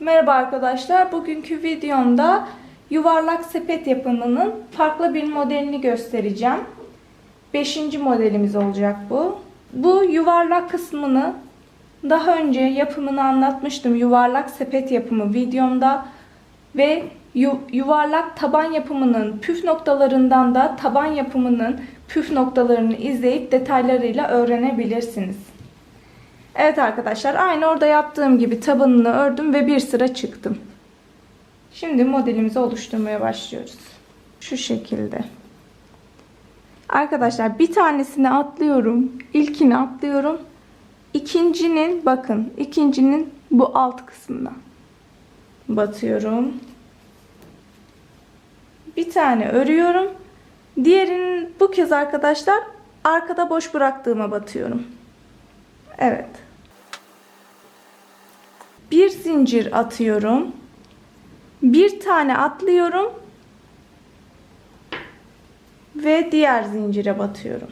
Merhaba arkadaşlar. Bugünkü videomda yuvarlak sepet yapımının farklı bir modelini göstereceğim. Beşinci modelimiz olacak bu. Bu yuvarlak kısmını daha önce yapımını anlatmıştım. Yuvarlak sepet yapımı videomda ve yu- yuvarlak taban yapımının püf noktalarından da taban yapımının püf noktalarını izleyip detaylarıyla öğrenebilirsiniz. Evet arkadaşlar aynı orada yaptığım gibi tabanını ördüm ve bir sıra çıktım. Şimdi modelimizi oluşturmaya başlıyoruz. Şu şekilde. Arkadaşlar bir tanesini atlıyorum. İlkini atlıyorum. İkincinin bakın ikincinin bu alt kısmına batıyorum. Bir tane örüyorum. Diğerinin bu kez arkadaşlar arkada boş bıraktığıma batıyorum. Evet. Bir zincir atıyorum. Bir tane atlıyorum. Ve diğer zincire batıyorum.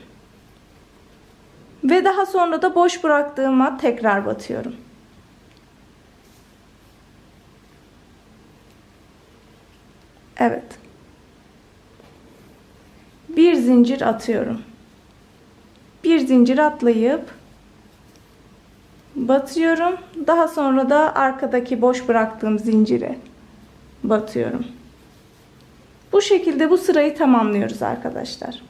Ve daha sonra da boş bıraktığıma tekrar batıyorum. Evet. Bir zincir atıyorum. Bir zincir atlayıp batıyorum. Daha sonra da arkadaki boş bıraktığım zincire batıyorum. Bu şekilde bu sırayı tamamlıyoruz arkadaşlar.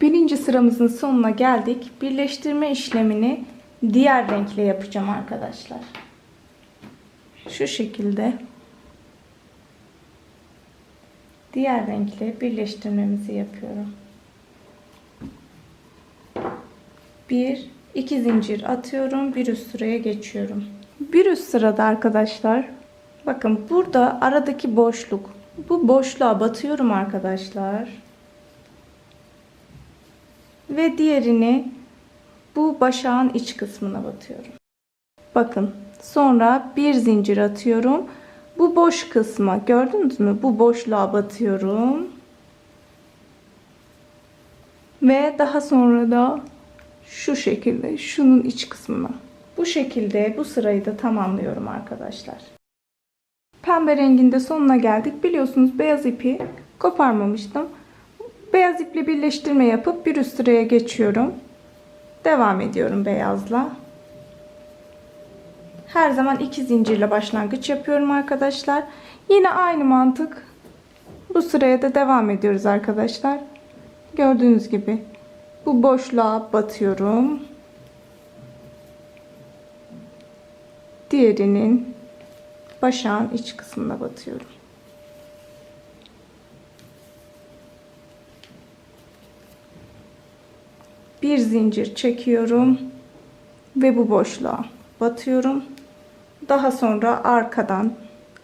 Birinci sıramızın sonuna geldik. Birleştirme işlemini diğer renkle yapacağım arkadaşlar. Şu şekilde diğer renkle birleştirmemizi yapıyorum. Bir, iki zincir atıyorum. Bir üst sıraya geçiyorum. Bir üst sırada arkadaşlar bakın burada aradaki boşluk. Bu boşluğa batıyorum arkadaşlar. Ve diğerini bu başağın iç kısmına batıyorum. Bakın sonra bir zincir atıyorum. Bu boş kısma gördünüz mü? Bu boşluğa batıyorum. Ve daha sonra da şu şekilde şunun iç kısmına. Bu şekilde bu sırayı da tamamlıyorum arkadaşlar. Pembe renginde sonuna geldik. Biliyorsunuz beyaz ipi koparmamıştım. Beyaz iple birleştirme yapıp bir üst sıraya geçiyorum. Devam ediyorum beyazla. Her zaman iki zincirle başlangıç yapıyorum arkadaşlar. Yine aynı mantık. Bu sıraya da devam ediyoruz arkadaşlar. Gördüğünüz gibi bu boşluğa batıyorum. Diğerinin başağın iç kısmına batıyorum. Bir zincir çekiyorum ve bu boşluğa batıyorum. Daha sonra arkadan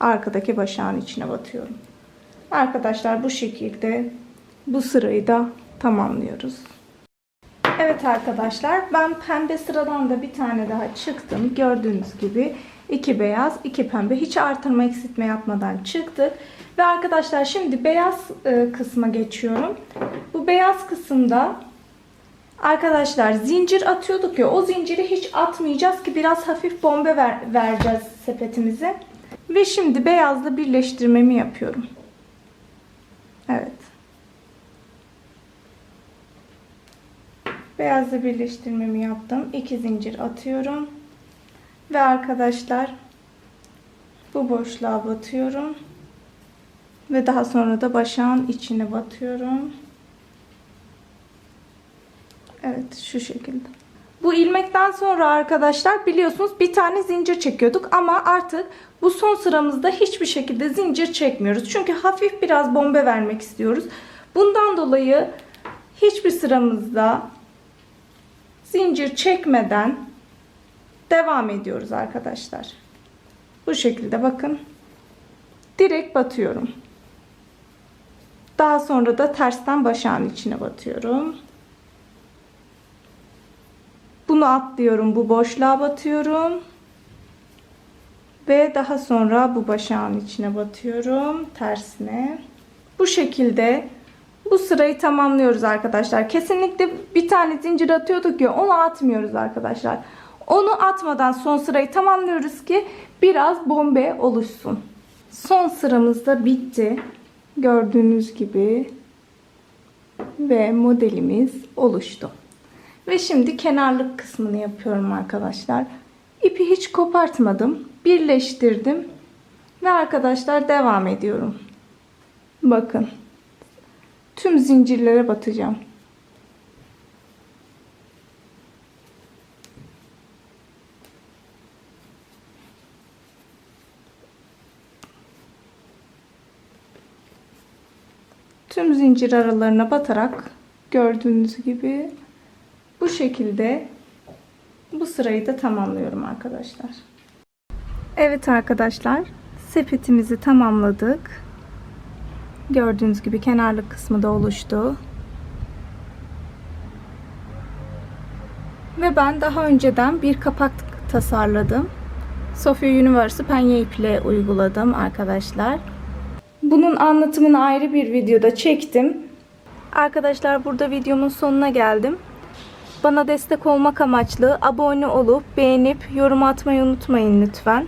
arkadaki başağın içine batıyorum. Arkadaşlar bu şekilde bu sırayı da tamamlıyoruz. Evet arkadaşlar ben pembe sıradan da bir tane daha çıktım. Gördüğünüz gibi iki beyaz iki pembe hiç artırma eksiltme yapmadan çıktık. Ve arkadaşlar şimdi beyaz e, kısma geçiyorum. Bu beyaz kısımda arkadaşlar zincir atıyorduk ya o zinciri hiç atmayacağız ki biraz hafif bombe ver, vereceğiz sepetimize. Ve şimdi beyazla birleştirmemi yapıyorum. Evet. Beyazla birleştirmemi yaptım. 2 zincir atıyorum. Ve arkadaşlar bu boşluğa batıyorum. Ve daha sonra da başağın içine batıyorum. Evet şu şekilde. Bu ilmekten sonra arkadaşlar biliyorsunuz bir tane zincir çekiyorduk ama artık bu son sıramızda hiçbir şekilde zincir çekmiyoruz. Çünkü hafif biraz bombe vermek istiyoruz. Bundan dolayı hiçbir sıramızda zincir çekmeden devam ediyoruz arkadaşlar. Bu şekilde bakın. Direkt batıyorum. Daha sonra da tersten başağın içine batıyorum. Bunu atlıyorum. Bu boşluğa batıyorum. Ve daha sonra bu başağın içine batıyorum. Tersine. Bu şekilde bu sırayı tamamlıyoruz arkadaşlar. Kesinlikle bir tane zincir atıyorduk ya onu atmıyoruz arkadaşlar. Onu atmadan son sırayı tamamlıyoruz ki biraz bombe oluşsun. Son sıramız da bitti. Gördüğünüz gibi ve modelimiz oluştu. Ve şimdi kenarlık kısmını yapıyorum arkadaşlar. İpi hiç kopartmadım. Birleştirdim. Ve arkadaşlar devam ediyorum. Bakın. Tüm zincirlere batacağım. Tüm zincir aralarına batarak gördüğünüz gibi bu şekilde bu sırayı da tamamlıyorum arkadaşlar. Evet arkadaşlar sepetimizi tamamladık. Gördüğünüz gibi kenarlık kısmı da oluştu. Ve ben daha önceden bir kapak tasarladım. Sofia Universe'ı penye iple uyguladım arkadaşlar. Bunun anlatımını ayrı bir videoda çektim. Arkadaşlar burada videomun sonuna geldim. Bana destek olmak amaçlı abone olup beğenip yorum atmayı unutmayın lütfen.